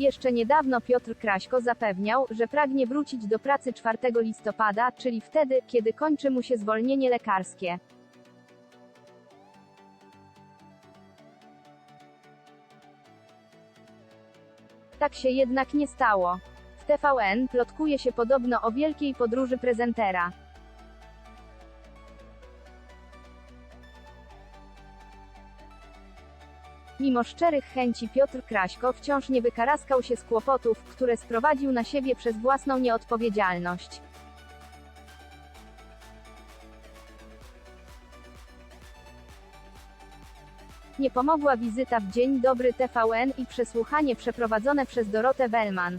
Jeszcze niedawno Piotr Kraśko zapewniał, że pragnie wrócić do pracy 4 listopada, czyli wtedy, kiedy kończy mu się zwolnienie lekarskie. Tak się jednak nie stało. W TVN plotkuje się podobno o wielkiej podróży prezentera. Mimo szczerych chęci Piotr Kraśko wciąż nie wykaraskał się z kłopotów, które sprowadził na siebie przez własną nieodpowiedzialność. Nie pomogła wizyta w Dzień Dobry TVN i przesłuchanie przeprowadzone przez Dorotę Wellman.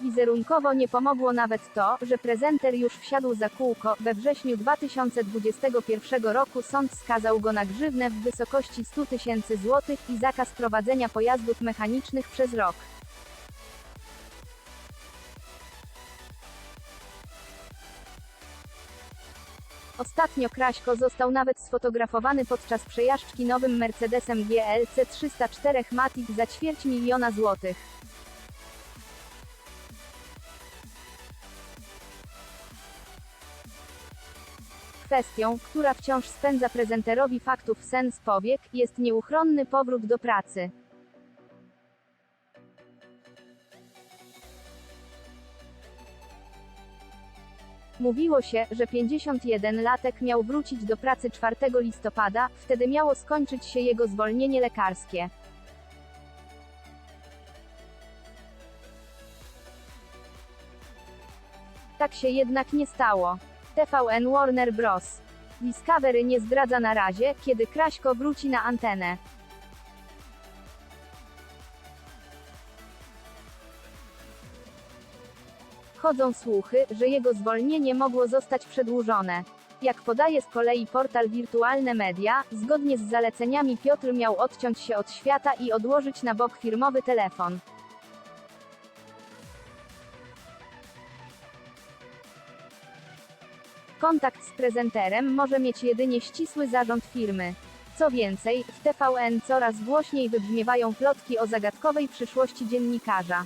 Wizerunkowo nie pomogło nawet to, że prezenter już wsiadł za kółko. We wrześniu 2021 roku sąd skazał go na grzywnę w wysokości 100 tysięcy złotych i zakaz prowadzenia pojazdów mechanicznych przez rok. Ostatnio Kraśko został nawet sfotografowany podczas przejażdżki nowym Mercedesem GLC 304 Matic za ćwierć miliona złotych. Kwestią, która wciąż spędza prezenterowi faktów sen z powiek, jest nieuchronny powrót do pracy. Mówiło się, że 51-latek miał wrócić do pracy 4 listopada, wtedy miało skończyć się jego zwolnienie lekarskie. Tak się jednak nie stało. TVN Warner Bros. Discovery nie zdradza na razie, kiedy Kraśko wróci na antenę. Chodzą słuchy, że jego zwolnienie mogło zostać przedłużone. Jak podaje z kolei portal Wirtualne Media, zgodnie z zaleceniami Piotr miał odciąć się od świata i odłożyć na bok firmowy telefon. Kontakt z prezenterem może mieć jedynie ścisły zarząd firmy. Co więcej, w TVN coraz głośniej wybrzmiewają plotki o zagadkowej przyszłości dziennikarza.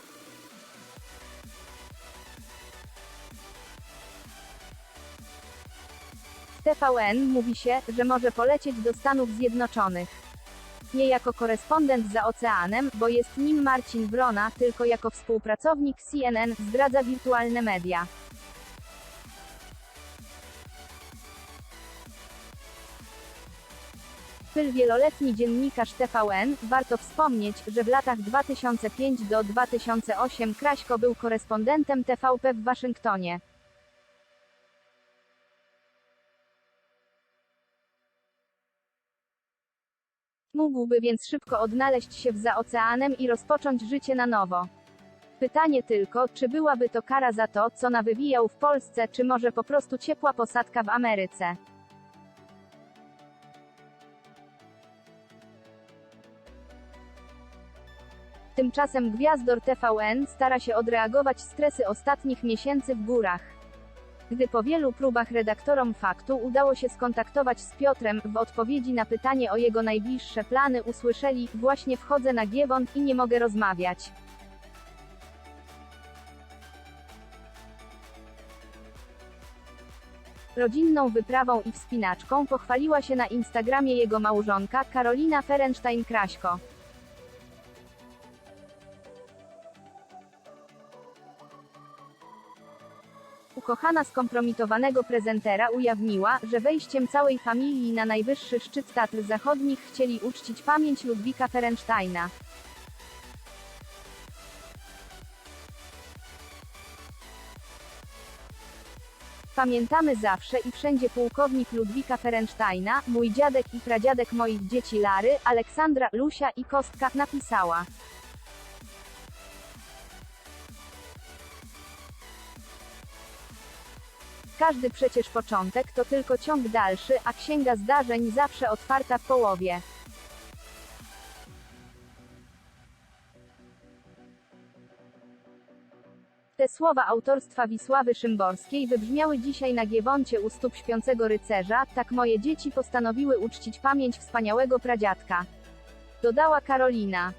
W TVN mówi się, że może polecieć do Stanów Zjednoczonych. Nie jako korespondent za oceanem, bo jest nim Marcin Wrona, tylko jako współpracownik CNN, zdradza wirtualne media. Pyl wieloletni dziennikarz TVN, warto wspomnieć, że w latach 2005 do 2008 Kraśko był korespondentem TVP w Waszyngtonie. Mógłby więc szybko odnaleźć się za oceanem i rozpocząć życie na nowo. Pytanie tylko, czy byłaby to kara za to, co nawywijał w Polsce, czy może po prostu ciepła posadka w Ameryce. Tymczasem gwiazdor TVN stara się odreagować stresy ostatnich miesięcy w górach. Gdy po wielu próbach redaktorom faktu udało się skontaktować z Piotrem, w odpowiedzi na pytanie o jego najbliższe plany usłyszeli: Właśnie wchodzę na Giewont i nie mogę rozmawiać. Rodzinną wyprawą i wspinaczką pochwaliła się na Instagramie jego małżonka, Karolina Ferenstein-Kraśko. Ukochana skompromitowanego prezentera ujawniła, że wejściem całej familii na najwyższy szczyt Tatr Zachodnich chcieli uczcić pamięć Ludwika Ferensteina. Pamiętamy zawsze i wszędzie pułkownik Ludwika Ferensteina, mój dziadek i pradziadek moich dzieci Lary, Aleksandra, Lusia i Kostka, napisała. Każdy przecież początek to tylko ciąg dalszy, a księga zdarzeń zawsze otwarta w połowie. Te słowa autorstwa Wisławy Szymborskiej wybrzmiały dzisiaj na Giewoncie u stóp śpiącego rycerza, tak moje dzieci postanowiły uczcić pamięć wspaniałego pradziadka. Dodała Karolina.